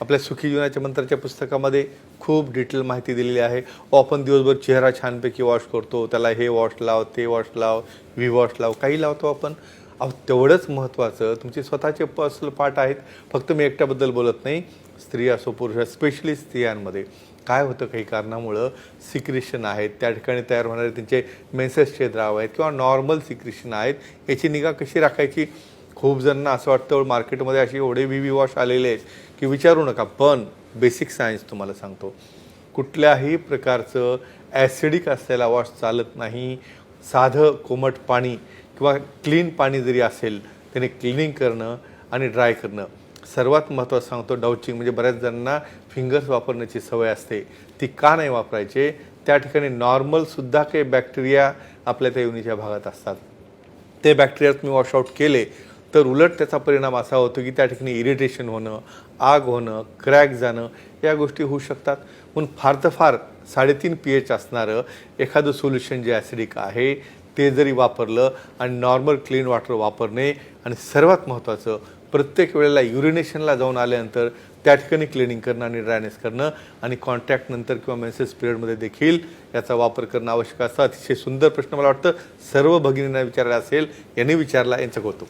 आपल्या सुखी जीवनाच्या मंत्राच्या पुस्तकामध्ये खूप डिटेल माहिती दिलेली आहे. आपण दिवसभर चेहरा छानपैकी वॉश करतो. त्याला हे वॉश लाव ते वॉश लाव व्ही वॉश लाव काही लावतो आपण. अहो तेवढंच महत्त्वाचं तुमचे स्वतःचे पर्सनल पार्ट आहेत. फक्त मी एकट्याबद्दल बोलत नाही. स्त्री असो पुरुष स्पेशली स्त्रियांमध्ये. काय होतं काही कारणामुळं? सिक्रिशन आहेत. त्या ठिकाणी तयार होणारे त्यांचे मेन्सेसचे द्राव आहेत. किंवा नॉर्मल सिक्रिशन आहेत. याची निगा कशी राखायची? खूप जणांना असं वाटतं मार्केटमध्ये असे एवढे व्ही व्ही वॉश आलेले आहेत की विचारू नका. पण बेसिक सायन्स तुम्हाला सांगतो कुठल्याही प्रकारचं ॲसिडिक असलेला वॉश चालत नाही. साधं कोमट पाणी किंवा क्लीन पाणी जरी असेल त्याने क्लिनिंग करणं आणि ड्राय करणं. सर्वात महत्त्वाचं सांगतो डाउचिंग म्हणजे बऱ्याच जणांना फिंगर्स वापरण्याची सवय असते. ती का नाही वापरायचे? त्या ठिकाणी नॉर्मलसुद्धा काही बॅक्टेरिया आपल्या त्या युनीच्या भागात असतात. ते बॅक्टेरिया तुम्ही वॉशआउट केले तर उलट त्याचा परिणाम असा होतो की त्या ठिकाणी इरिटेशन होणं आग होणं क्रॅक जाणं या गोष्टी होऊ शकतात. म्हणून फार तर फार साडेतीन पी एच असणारं एखादं सोल्युशन जे ॲसिडिक आहे ते जरी वापरलं आणि नॉर्मल क्लीन वॉटर वापरणे आणि सर्वात महत्त्वाचं प्रत्येक वेळेला युरिनेशनला जाऊन आल्यानंतर त्या ठिकाणी क्लिनिंग करणं आणि ड्रायनेस करणं आणि कॉन्टॅक्टनंतर किंवा मेसेज पिरियडमध्ये देखील याचा वापर करणं आवश्यक असतं. अतिशय सुंदर प्रश्न मला वाटतं. सर्व भगिनींना विचारला असेल यांनी विचारला यांचं कौतुक.